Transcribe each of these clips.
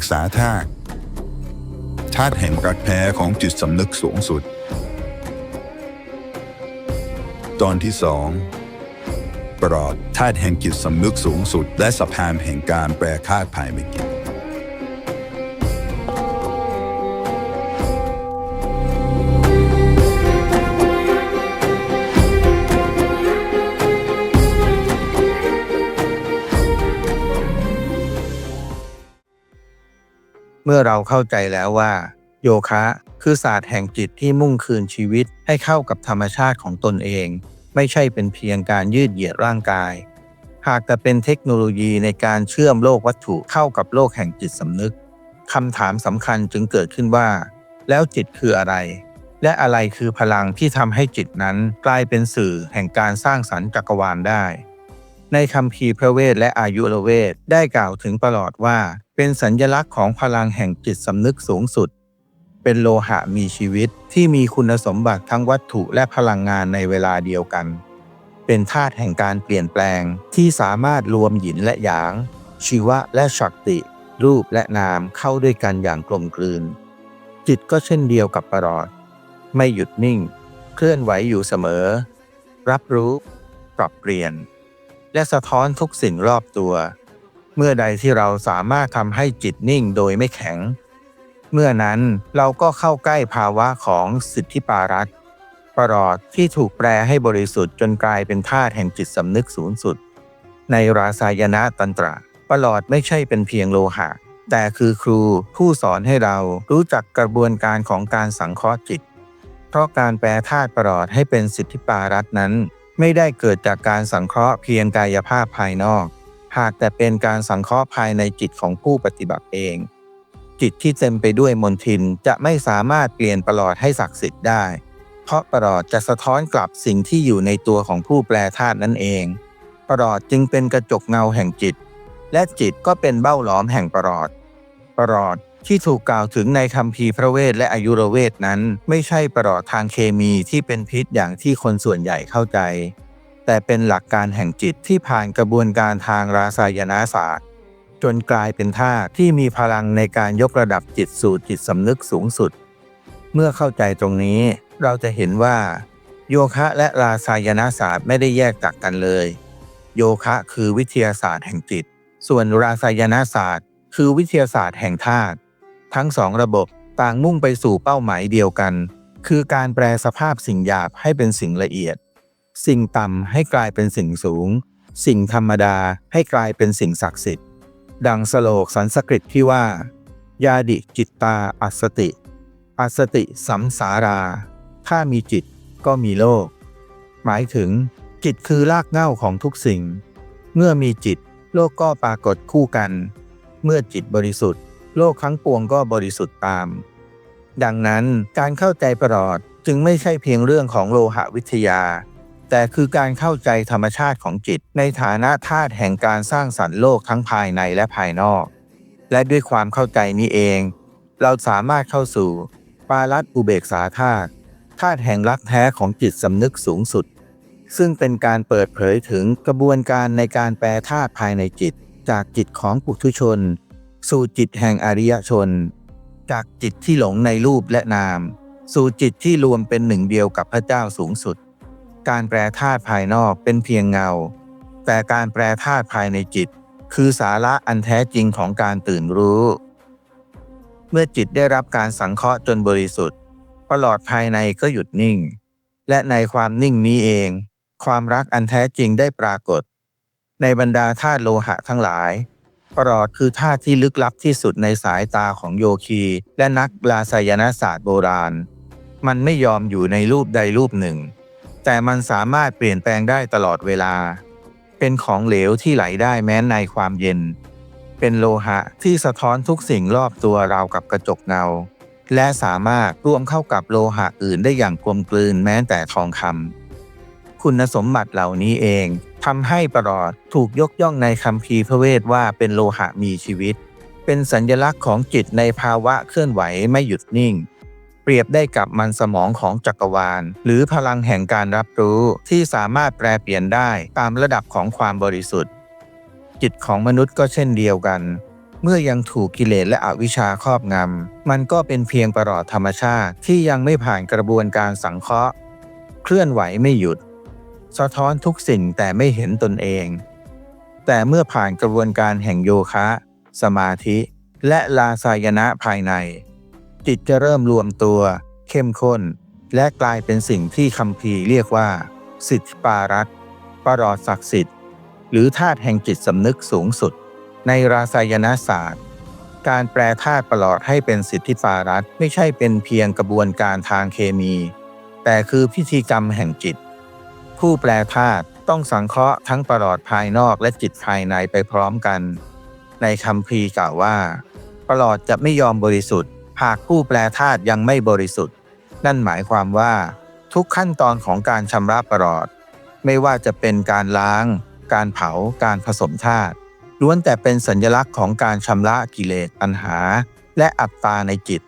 กษาธาตุธาตุแห่งรักแท้ของจิตสำนึกสูงสุด ตอนที่สองปลอดธาตุแห่งจิตสำนึกสูงสุด และสะพานแห่งการแปรคาดภายในจิ เมื่อเราเข้าใจแล้วว่า โยคะคือศาสตร์แห่งจิตที่มุ่งคืนชีวิตให้เข้ากับธรรมชาติของตนเอง ไม่ใช่เป็นเพียงการยืดเหยียดร่างกาย หากแต่เป็นเทคโนโลยีในการเชื่อมโลกวัตถุเข้ากับโลกแห่งจิตสำนึกคำถามสำคัญจึงเกิดขึ้นว่า แล้วจิตคืออะไร และอะไรคือพลังที่ทำให้จิตนั้นกลายเป็นสื่อแห่งการสร้างสรรค์จักรวาลได้ ในคำพีพระเวทและอายุรเวทได้กล่าวถึงตลอดว่า เป็นสัญญลักษณ์ของพลังแห่งจิตสำนึกสูงสุด เป็นโลหะมีชีวิตที่มีคุณสมบัติทั้งวัตถุและพลังงานในเวลาเดียวกัน เป็นธาตุแห่งการเปลี่ยนแปลงที่สามารถรวมหยินและหยาง ชีวะและฉักติ รูปและนามเข้าด้วยกันอย่างกลมกลืน จิตก็เช่นเดียวกับประหลอด ไม่หยุดนิ่ง เคลื่อนไหวอยู่เสมอ รับรู้ ปรับเปลี่ยน และสะท้อนทุกสิ่งรอบตัว เมื่อใดที่เราสามารถทำให้จิตนิ่งโดยไม่แข็ง เมื่อนั้นเราก็เข้าใกล้ภาวะของสิทธิปารัตประหลอดที่ถูกแปลให้บริสุทธิ์จนกลายเป็นธาตุแห่งจิตสำนึกสูงสุด ในราสายนะตันตระประหลอดไม่ใช่เป็นเพียงโลหะ แต่คือครูผู้สอนให้เรารู้จักกระบวนการของการสังเคราะห์จิต เพราะการแปลธาตุประหลอดให้เป็นสิทธิปารัตนั้น ไม่ได้เกิดจากการสังเคราะห์เพียงกายภาพภายนอก หากแต่เป็นการสังเคราะห์ภายในจิตของผู้ปฏิบัติเอง จิตที่เต็มไปด้วยมนทินจะไม่สามารถเปลี่ยนประหลอดให้ศักดิ์สิทธิ์ได้ เพราะประหลอดจะสะท้อนกลับสิ่งที่อยู่ในตัวของผู้แปลธาตุนั่นเอง ประหลอดจึงเป็นกระจกเงาแห่งจิต และจิตก็เป็นเบ้าหลอมแห่งประหลอด ประหลอด ที่ถูกกล่าวถึงในคัมภีร์พระเวทและอายุรเวทนั้น ไม่ใช่ประหลอดทางเคมีที่เป็นพิษอย่างที่คนส่วนใหญ่เข้าใจ แต่เป็นหลักการแห่งจิตที่ผ่านกระบวนการทางราสายนาศาสตร์ จนกลายเป็นธาตุที่มีพลังในการยกระดับจิตสู่จิตสำนึกสูงสุด เมื่อเข้าใจตรงนี้เราจะเห็นว่า โยคะและราสายนาศาสตร์ไม่ได้แยกจากกันเลย โยคะคือวิทยาศาสตร์แห่งจิต ส่วนราสายนาศาสตร์ คือวิทยาศาสตร์แห่งธาตุ ทั้งสองระบบต่างมุ่งไปสู่เป้าหมายเดียวกัน คือการแปลสภาพสิ่งหยาบให้เป็นสิ่งละเอียด สิ่งต่ำให้กลายเป็นสิ่งสูง สิ่งธรรมดาให้กลายเป็นสิ่งศักดิ์สิทธิ์ ดังสโลกสันสกฤตที่ว่า ยาดิจิตตาอัสติ อัสติสัมสารา ถ้ามีจิตก็มีโลก หมายถึง จิตคือรากเหง้าของทุกสิ่ง เมื่อมีจิต โลกก็ปรากฏคู่กัน เมื่อจิตบริสุทธิ์ โลกทั้งปวงก็บริสุทธิ์ตาม ดังนั้นการเข้าใจประหลอดจึงไม่ใช่เพียงเรื่องของโลหะวิทยา แต่คือการเข้าใจธรรมชาติของจิต ในฐานะธาตุแห่งการสร้างสรรค์โลกทั้งภายในและภายนอก และด้วยความเข้าใจนี้เอง เราสามารถเข้าสู่ ปารัตอุเบกขาธาตุธาตุแห่งรักแท้ของจิตสำนึกสูงสุด ซึ่งเป็นการเปิดเผยถึงกระบวนการในการแปลธาตุภายในจิต จากจิตของปุถุชน สู่จิตแห่งอริยชน จากจิตที่หลงในรูปและนาม สู่จิตที่รวมเป็นหนึ่งเดียวกับพระเจ้าสูงสุด การแปลธาตุภายนอกเป็นเพียงเงา แต่การแปลธาตุภายในจิต คือสาระอันแท้จริงของการตื่นรู้ เมื่อจิตได้รับการสังเคราะห์จนบริสุทธิ์ประหลอดภายในก็หยุดนิ่ง และในความนิ่งนี้เอง ความรักอันแท้จริงได้ปรากฏ ในบรรดาธาตุโลหะทั้งหลาย ประหลอดคือธาตุที่ลึกลับที่สุดในสายตาของโยคี และนักลาสยนศาสตร์โบราณ มันไม่ยอมอยู่ในรูปใดรูปหนึ่ง แต่มันสามารถเปลี่ยนแปลงได้ตลอดเวลา เป็นของเหลวที่ไหลได้แม้ในความเย็น เป็นโลหะที่สะท้อนทุกสิ่งรอบตัวราวกับกระจกเงา และสามารถรวมเข้ากับโลหะอื่นได้อย่างกลมกลืนแม้แต่ทองคำคุณสมบัติเหล่านี้เอง ทำให้ประหลอดถูกยกย่องในคัมภีร์พระเวทว่าเป็นโลหะมีชีวิต เป็นสัญลักษณ์ของจิตในภาวะเคลื่อนไหวไม่หยุดนิ่ง เปรียบได้กับมันสมองของจักรวาล หรือพลังแห่งการรับรู้ที่สามารถแปลเปลี่ยนได้ตามระดับของความบริสุทธิ์ จิตของมนุษย์ก็เช่นเดียวกัน เมื่อยังถูกกิเลสและอวิชชาครอบงำมันก็เป็นเพียงประหลอดธรรมชาติที่ยังไม่ผ่านกระบวนการสังเคราะห์ เคลื่อนไหวไม่หยุด สะท้อนทุกสิ่งแต่ไม่เห็นตนเอง แต่เมื่อผ่านกระบวนการแห่งโยคะ สมาธิ และลาสายนะภายใน จิตจะเริ่มรวมตัว เข้มข้น และกลายเป็นสิ่งที่คัมภีเรียกว่า สิทธิปารัตปรอดศักดิ์สิทธิ์ หรือธาตุแห่งจิตสำนึกสูงสุด ในราสายนศาสตร์ การแปลธาตุประหลอดให้เป็นสิทธิปารัตไม่ใช่เป็นเพียงกระบวนการทางเคมี แต่คือพิธีกรรมแห่งจิต ผู้แปลธาตุต้องสังเคราะห์ทั้งประหลอดภายนอกและจิตภายในไปพร้อมกัน ในคำพีกล่าวว่า ประหลอดจะไม่ยอมบริสุทธิ์ หากผู้แปลธาตุยังไม่บริสุทธิ์ นั่นหมายความว่า ทุกขั้นตอนของการชำระประหลอด ไม่ว่าจะเป็นการล้าง การเผาการผสมธาตุล้วนแต่เป็นสัญลักษณ์ของการชำระกิเลสปัญหา และอัตตาในจิต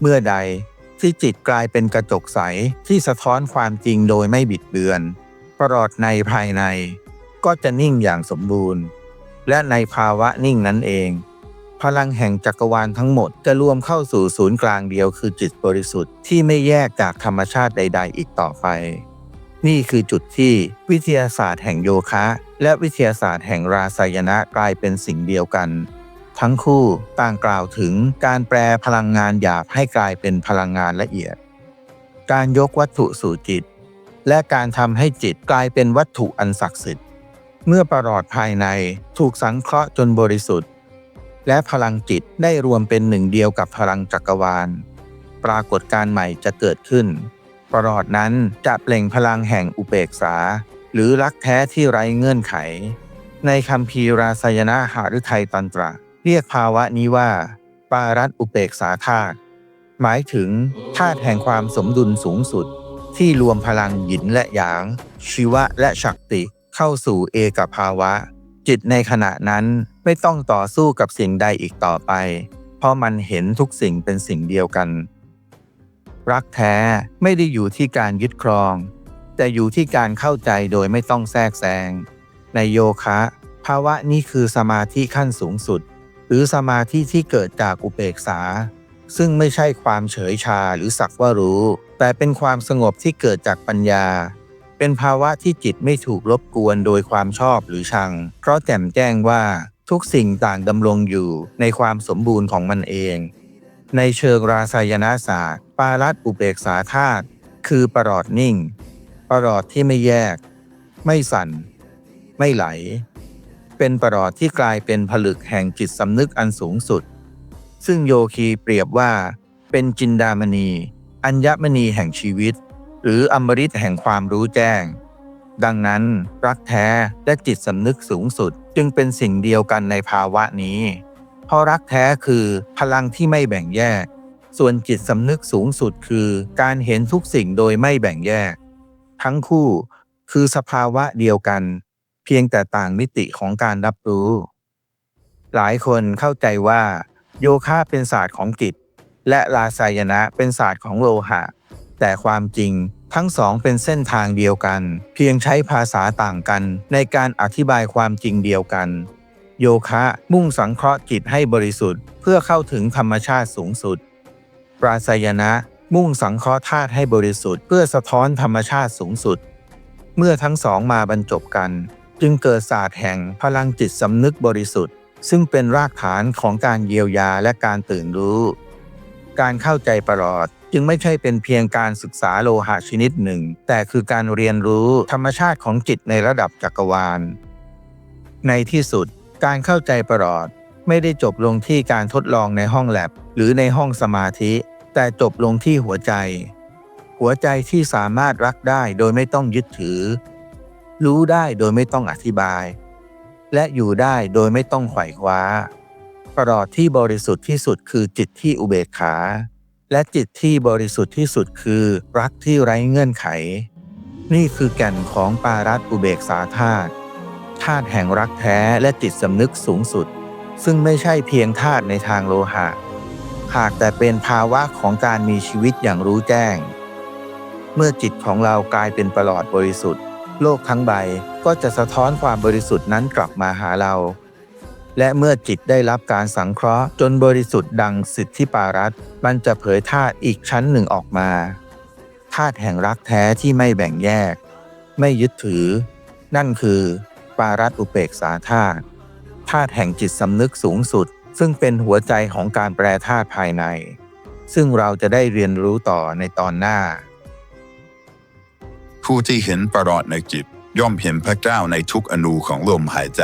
เมื่อใด ที่จิตกลายเป็นกระจกใสที่สะท้อนความจริงโดยไม่บิดเบือน ประหลอดในภายใน ก็จะนิ่งอย่างสมบูรณ์ และในภาวะนิ่งนั้นเอง พลังแห่งจักรวาลทั้งหมดจะรวมเข้าสู่ศูนย์กลางเดียวคือจิตบริสุทธิ์ที่ไม่แยกจากธรรมชาติใด ๆ อีกต่อไป นี่คือจุดที่วิทยาศาสตร์แห่งโยคะ และวิทยาศาสตร์แห่งราสายนะกลายเป็นสิ่งเดียวกัน ทั้งคู่ต่างกล่าวถึงการแปลพลังงานหยาบให้กลายเป็นพลังงานละเอียด การยกวัตถุสู่จิต และการทำให้จิตกลายเป็นวัตถุอันศักดิ์สิทธิ์ เมื่อประหลอดภายในถูกสังเคราะห์จนบริสุทธิ์ และพลังจิตได้รวมเป็นหนึ่งเดียวกับพลังจักรวาล ปรากฏการใหม่จะเกิดขึ้น ประหลอดนั้นจะเปล่งพลังแห่งอุเบกขาหรือรักแท้ที่ไร้เงื่อนไข ในคำพีราสยนะหฤทัยตันตระ เรียกภาวะนี้ว่า ปารัตอุเบกขาธาตุหมายถึงธาตุแห่งความสมดุลสูงสุด ที่รวมพลังหยินและหยาง ชีวะและฉักติเข้าสู่เอกภาวะ จิตในขณะนั้นไม่ต้องต่อสู้กับสิ่งใดอีกต่อไป เพราะมันเห็นทุกสิ่งเป็นสิ่งเดียวกัน รักแท้ไม่ได้อยู่ที่การยึดครอง แต่อยู่ที่การเข้าใจโดยไม่ต้องแทรกแซงในโยคะ ภาวะนี้คือสมาธิขั้นสูงสุด รือสมาธิที่เกิดจากอุเบกขาซึ่งไม่ใช่ความเฉยชาหรือสักว่ารู้ แต่เป็นความสงบที่เกิดจากปัญญา เป็นภาวะที่จิตไม่ถูกรบกวนโดยความชอบหรือชัง เพราะแจ่มแจ้งว่าทุกสิ่งต่างดำรงอยู่ในความสมบูรณ์ของมันเอง ในเชิงราสายนาศาสตร์ ปารัตอุเบกขาธาตุคือประหลอดนิ่ง ประหลอดที่ไม่แยก ไม่สั่น ไม่ไหล เป็นประหลอดที่กลายเป็นผลึกแห่งจิตสำนึกอันสูงสุด ซึ่งโยคีเปรียบว่า เป็นจินดามณี อัญมณีแห่งชีวิต หรืออมฤตแห่งความรู้แจ้ง ดังนั้นรักแท้และจิตสำนึกสูงสุดจึงเป็นสิ่งเดียวกันในภาวะนี้ เพราะรักแท้คือพลังที่ไม่แบ่งแยก ส่วนจิตสำนึกสูงสุดคือการเห็นทุกสิ่งโดยไม่แบ่งแยก ทั้งคู่คือสภาวะเดียวกัน เพียงแต่ต่างมิติของการรับรู้ หลายคนเข้าใจว่า โยคะเป็นศาสตร์ของจิต และลาสายนะเป็นศาสตร์ของโลหะ แต่ความจริงทั้งสองเป็นเส้นทางเดียวกัน เพียงใช้ภาษาต่างกันในการอธิบายความจริงเดียวกัน โยคะมุ่งสังเคราะห์จิตให้บริสุทธิ์ เพื่อเข้าถึงธรรมชาติสูงสุด ปราศยนะมุ่งสังเคราะห์ธาตุให้บริสุทธิ์เพื่อสะท้อนธรรมชาติสูงสุด เมื่อทั้งสองมาบรรจบกัน จึงเกิดศาสตร์แห่งพลังจิตสำนึกบริสุทธิ์ ซึ่งเป็นรากฐานของการเยียวยาและการตื่นรู้ การเข้าใจประหลอดจึงไม่ใช่เป็นเพียงการศึกษาโลหะชนิดหนึ่ง แต่คือการเรียนรู้ธรรมชาติของจิตในระดับจักรวาล ในที่สุด การเข้าใจประหลอดไม่ได้จบลงที่การทดลองในห้องแลบ หรือในห้องสมาธิ แต่จบลงที่หัวใจ หัวใจที่สามารถรักได้โดยไม่ต้องยึดถือ รู้ได้โดยไม่ต้องอธิบาย และอยู่ได้โดยไม่ต้องไขว่คว้าประหลอดที่บริสุทธิ์ที่สุดคือจิตที่อุเบกขา และจิตที่บริสุทธิ์ที่สุดคือรักที่ไร้เงื่อนไข นี่คือแก่นของปารัตอุเบกขาธาตุธาตุแห่งรักแท้และจิตสำนึกสูงสุด ซึ่งไม่ใช่เพียงธาตุในทางโลหะหากแต่เป็นภาวะของการมีชีวิตอย่างรู้แจ้ง เมื่อจิตของเรากลายเป็นประหลอดบริสุทธิ์ โลกทั้งใบก็จะสะท้อนความบริสุทธิ์นั้นกลับมาหาเรา และเมื่อจิตได้รับการสังเคราะห์จนบริสุทธิ์ดังสิทธิปารัตมันจะเผยธาตุอีกชั้นหนึ่งออกมาธาตุแห่งรักแท้ที่ไม่แบ่งแยก ไม่ยึดถือ นั่นคือ ปารัตอุเปกขาธาตุธาตุแห่งจิตสำนึกสูงสุด ซึ่งเป็นหัวใจของการแปรธาตุภายใน ซึ่งเราจะได้เรียนรู้ต่อในตอนหน้า ผู้ที่เห็นประหลอดในจิตย่อมเห็นพระเจ้าในทุกอนูของลมหายใจ